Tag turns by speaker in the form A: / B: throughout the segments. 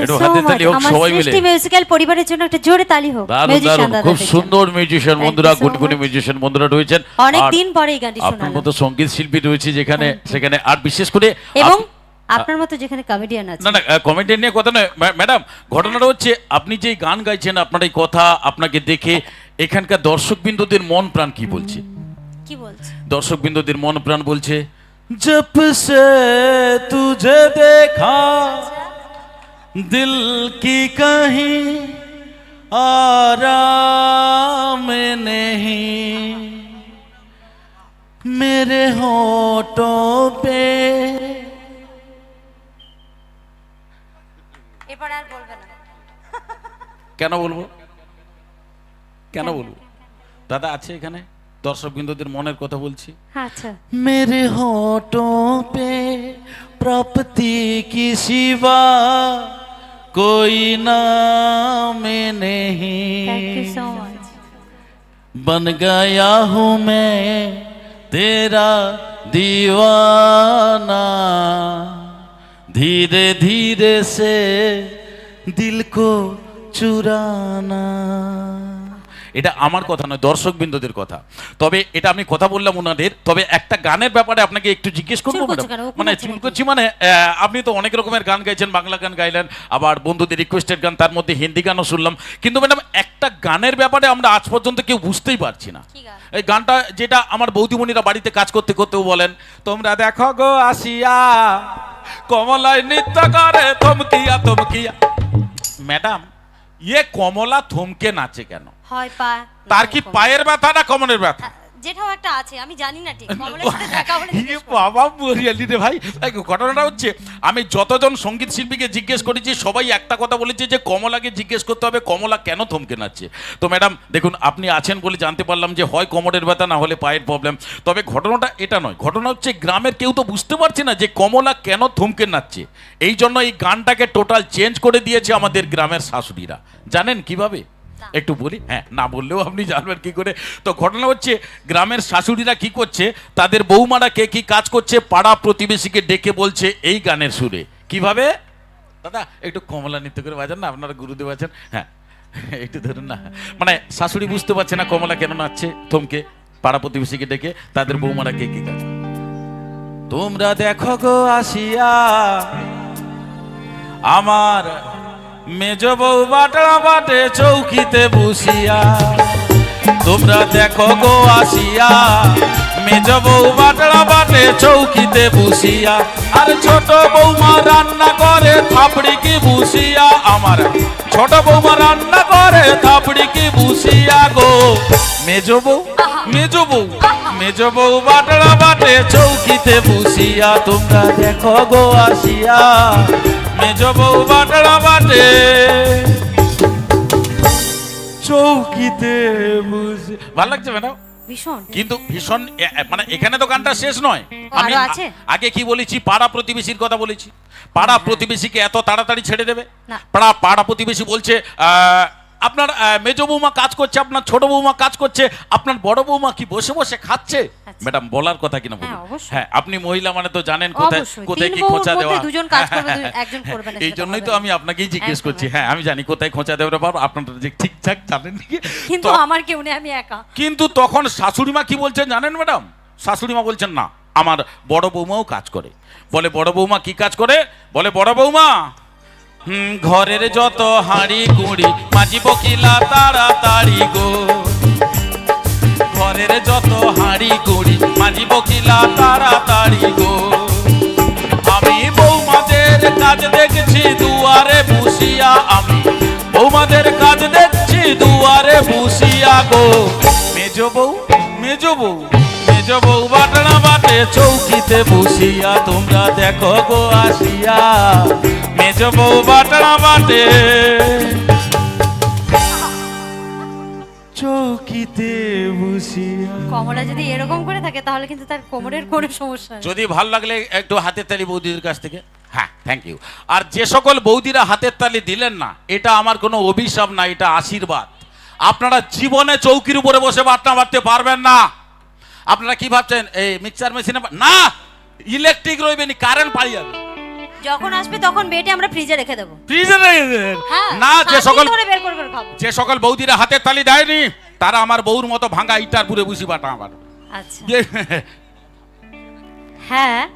A: Thank
B: একটু হাতে তালি হোক সবাই মিলে।
A: মিউজিক্যাল পরিবারের জন্য একটা জোরে তালি হোক। মিউজিশিয়ান
B: খুব সুন্দর মিউজিশিয়ান বন্ধুরা গুনগুনি মিউজিশিয়ান বন্ধুরা রয়েছেন।
A: অনেক দিন পরে এই গানটি
B: আপনার মতো সংগীত শিল্পী রয়েছে যেখানে সেখানে আর বিশেষ করে
A: এবং আপনার মতো যেখানে কমেডিয়ান আছে
B: না না কমেন্টের নিয়ে কথা নয়। ম্যাডাম ঘটনাটা হচ্ছে আপনি যে গান গাইছেন আপনার এই কথা আপনাকে দেখে এখানকার দর্শক বিন্দুদের মন প্রাণ কি বলছে?
A: কি বলছে?
B: দর্শক বিন্দুদের মন প্রাণ বলছে दिल की कहीं आराम नहीं। मेरे होठों पे
A: এবার আর
B: কেন বলব? কেন বলব? দাদা আছে এখানে? দর্শক বিন্দুদের মনের কথা বলছি।
A: আচ্ছা।
B: মেরে হোঠোঁ পে প্রাপ্তি কি শিবা कोई नाम नहीं। बन गया हूँ मैं तेरा दीवाना। धीरे धीरे से दिल को चुराना। এটা আমার কথা নয় দর্শক বিন্দুদের কথা। তবে এটা আমি কথা বললাম ওনাদের তবে একটা গানের ব্যাপারে আপনাকে একটু জিজ্ঞেস করব মানে
A: ঘুমাচ্ছে
B: চুল
A: নাকি?
B: করছি মানে আপনি তো অনেক রকমের গান গাইছেন বাংলা গান গাইলেন আবার বন্ধুদের রিকোয়েস্টেড গান তার মধ্যে হিন্দি গানও শুনলাম। কিন্তু ম্যাডাম একটা গানের ব্যাপারে আমরা আজ পর্যন্ত কেউ বুঝতেই পারছি না। এই গানটা যেটা আমার বৌদিমণিরা বাড়িতে কাজ করতে করতেও বলেন তোমরা দেখো গো আসিয়া কমলায় নৃত্য করে থমকিয়া থমকিয়া ম্যাডাম ইয়ে কমলা থমকে নাচে কেন?
A: হয় পা
B: তার কি পায়ের ব্যথা না কমনের ব্যথা
A: যেটাও একটা আছে আমি জানি না ঠিক। কমলের সাথে দেখা হলে
B: ইয়ে
A: জিজ্ঞেস করব।
B: বাবা রে ভাই। এই ঘটনাটা হচ্ছে আমি যতজন সংগীত শিল্পীকে জিজ্ঞেস করেছি সবাই একটা কথা বলেছে যে কমলাকে জিজ্ঞেস করতে হবে কমলা কেন থমকে নাচছে? তো ম্যাডাম দেখুন আপনি আছেন বলে জানতে পারলাম যে হয় কোমরের ব্যথা না হলে পায়ের প্রবলেম তবে ঘটনাটা এটা নয় ঘটনা হচ্ছে গ্রামের কেউ তো বুঝতে পারছে না যে কমলা কেন থমকে নাচছে। এই জন্য এই গানটাকে টোটাল চেঞ্জ করে দিয়েছে আমাদের গ্রামের শাশুড়িরা। জানেন কীভাবে? একটু বলি? হ্যাঁ না বললেও আপনি জানবেন কি করে। তো ঘটনা হচ্ছে, গ্রামের শাশুড়িরা কি করছে? তাদের বৌমারা কে কি কাজ করছে? পাড়া প্রতিবেশীকে ডেকে বলছে এই গানের সুরে। কীভাবে? দাদা, একটু কমলা নৃত্য করে বাজান না, আপনারা গুরুদেব আছেন। হ্যাঁ একটু ধরুন না। মানে শাশুড়ি বুঝতে পারছে না কমলা কেন নাচছে, থমকে পাড়া প্রতিবেশীকে ডেকে তাদের বৌমারা কে কি কাজ তোমরা দেখো গো আসিয়া, আমার মেজ বউ বাটনা বাটে চৌকিতে বসিয়া। তোমরা দেখো গো আসিয়া, মেজ বউ বাটনা বাটে চৌকিতে বসিয়া। আর ছোট বৌমা রান্না করে থাপড়ি কি বুসিয়া। আমার ছোট বৌমা রান্না করে থাপড়ি কি বুসিয়া গো। মেজ বউ মেজ বউ মেজ বউ বাটনা বাটে চৌকিতে বসিয়া। তোমরা দেখো গো আসিয়া। মেজ বউ বাটনা বাটে। চৌকিতে বসে ভালো লাগছে ম্যাডাম
A: ভীষণ।
B: কিন্তু ভীষণ মানে এখানে তো গানটা শেষ নয়। আমি? আগে কি বলেছি? পাড়া প্রতিবেশীর কথা বলেছি। পাড়া প্রতিবেশীকে এত তাড়াতাড়ি ছেড়ে দেবে? পাড়া পাড়া প্রতিবেশী বলছে আহ, আপনার মেজ বৌমা কাজ করছে আপনার ছোট বৌমা কাজ করছে আপনার বড় বৌমা কি বসে বসে খাচ্ছে। ম্যাডাম বলার কথা কিনা বলুন?
A: হ্যাঁ,
B: হ্যাঁ আপনি মহিলা মানে তো জানেন কোথায় কোথায় কি খোঁচা দেওয়া।
A: দুজন কাজ করবে, একজন করবে না,
B: এই জন্যই তো আমি আপনাকেই জিজ্ঞেস করছি। হ্যাঁ আমি জানি কোথায় খোঁচা দেওয়ার ব্যাপার আপনারা যে ঠিকঠাক জানেন
A: কিন্তু আমার কেউ নেই আমি একা।
B: কিন্তু তখন শাশুড়ি মা কি বলছেন জানেন ম্যাডাম? শাশুড়ি মা বলছেন না আমার বড় বৌমাও কাজ করে। বলে বড় বৌমা কি কাজ করে? বলে বড় বৌমা হুম ঘরের যত হাঁড়ি কুড়ি মাঝি বকিলা তাড়াতাড়ি গো। ঘরের যত হাঁড়ি মাঝি বকিলা তাড়াতাড়ি গো। আমি বৌমাদের কাজ দেখছি দুয়ারে বসিয়া আমি। বৌমাদের কাজ দেখছি দুয়ারে বসিয়া গো। মেজ বউ মেজ বউ মেজ বউ বাটনা বাটে চৌকিতে বসিয়া, তোমরা দেখো গো আসিয়া। মেজ বউ বাটনা বাটে চৌকিতে বসিয়া।
A: কমলা যদি এরকম করে থাকে তাহলে কিন্তু তার কোমরের কোনো সমস্যা নেই।
B: যদি ভালো লাগলে একটু হাতের তালি বৌদিদের কাছ থেকে। হ্যাঁ থ্যাংক ইউ আর যে সকল বৌদিরা হাতের তালি দিলেন না এটা আমার কোনো অভিশাপ না এটা আশীর্বাদ। আপনারা জীবনে চৌকির উপরে বসে বাটনা বাটতে পারবেন না। আপনারা কি ভাবছেন এই মিক্সার মেশিনে না! ইলেকট্রিক রইবে নি কারেন্ট পাই যাবে
A: যখন আসবে তখন বেটে আমরা ফ্রিজে রেখে দেবো।
B: ফ্রিজে রেখে দেন।
A: হ্যাঁ
B: না যে
A: সাত দিন
B: সকল
A: ধরে বের করে করে খাব।
B: যে সকল বৌদিরা হাতের তালি দেয়নি তারা আমার বউর মতো ভাঙা ইটার পুরে বুঝি বাটা আমার।
A: আচ্ছা।
B: যে
A: হ্যাঁ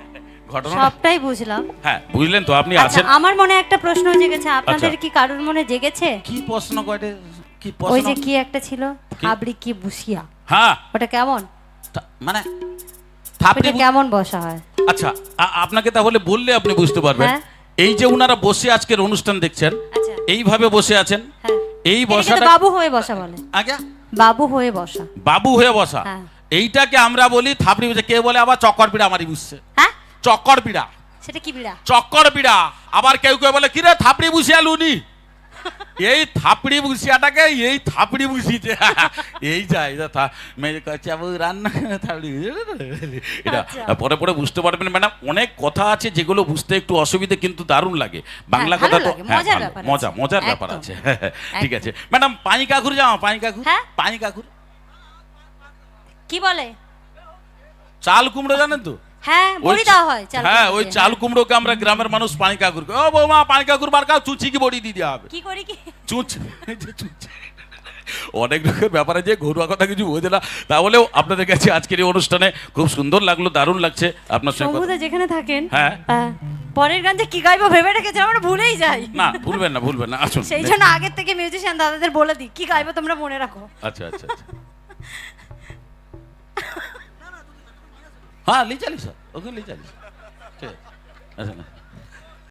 B: ঘটনা
A: সবটাই বুঝলাম।
B: হ্যাঁ বুঝলেন তো আপনি
A: আচ্ছা
B: আছেন।
A: আমার মনে একটা প্রশ্ন জেগেছে আপনাদের
B: আচ্ছা।
A: কি কারোর মনে জেগেছে?
B: কি প্রশ্ন করে কি
A: ওই
B: প্রশ্ন?
A: যে কি একটা ছিল? কি? বুসিয়া?
B: হ্যাঁ।
A: ওটা কেমন?
B: তা- মানে থাপড়ি
A: ওটা কেমন বসা হয়?
B: আচ্ছা আপনাকে তাহলে বললে আপনি বুঝতে পারবেন।
A: হ্যাঁ।
B: এই যে উনারা বসে আজকের অনুষ্ঠান দেখছেন
A: আচ্ছা।
B: এইভাবে বসে আছেন
A: হ্যাঁ।
B: এই বসাটা
A: বাবু হয়ে বসা বলে।
B: আগে
A: বাবু হয়ে বসা।
B: বাবু হয়ে বসা।
A: হ্যাঁ।
B: এইটাকে আমরা বলি থাপড়ি বসে কে বলে? আবার চক্কর পিড়া আমারই বুঝছে।
A: হ্যাঁ?
B: চক্কর পিড়া।
A: সেটা কি বিড়া
B: চক্কর পিড়া। আবার কেউ কেউ বলে কিরে থাপড়ি বুঝিয়া লুনি এই থাপড়ি বুঝিয়াটাকে এই থাপড়ি বুঝিতে এই যায় থা মেয়ে কাছে রান্না থাপড়ি এটা
A: আচ্ছা।
B: পরে পরে বুঝতে পারবেন ম্যাডাম অনেক কথা আছে যেগুলো বুঝতে একটু অসুবিধে কিন্তু দারুণ লাগে। বাংলা কথা তো হ্যাঁ, মজা। মজার ব্যাপার আছে। ঠিক আছে। ম্যাডাম পানি কাকুর যাও পানি কাকুর?
A: হ্যাঁ?
B: পানি কাকুর?
A: কি বলে?
B: চাল কুমড়ো জানেন তো?
A: হ্যাঁ
B: ওই
A: বড়ি দেওয়া হয় চাল
B: হ্যাঁ ওই চাল কুমড়োকে আমরা গ্রামের মানুষ পানি কাকুর ও বৌমা পানি কাকুর বারকা চুচি কি বড়ি দিয়ে দেওয়া হবে?
A: কি করি কি?
B: চুচ এই যে চুচ। অনেক লোকের ব্যাপারে যে ঘরোয়া কথা কিছু বোঝে না। তাহলেও আপনাদের কাছে আজকের এই অনুষ্ঠানে খুব সুন্দর লাগল দারুণ লাগছে। আপনার সঙ্গে
A: যেখানে থাকেন
B: হ্যাঁ।
A: পরের গান যে কি গাইবো ভেবে রেখেছে আমরা ভুলেই যাই।
B: না ভুলবেন না ভুলবেন না আসুন।
A: সেই জন্য আগের থেকে মিউজিশিয়ান দাদাদের বলে দিই কি গাইবো তোমরা মনে রাখো।
B: আচ্ছা আচ্ছা আচ্ছা। হ্যাঁ লি চালিস ওকে লি চালিস ঠিক আছে। আচ্ছা না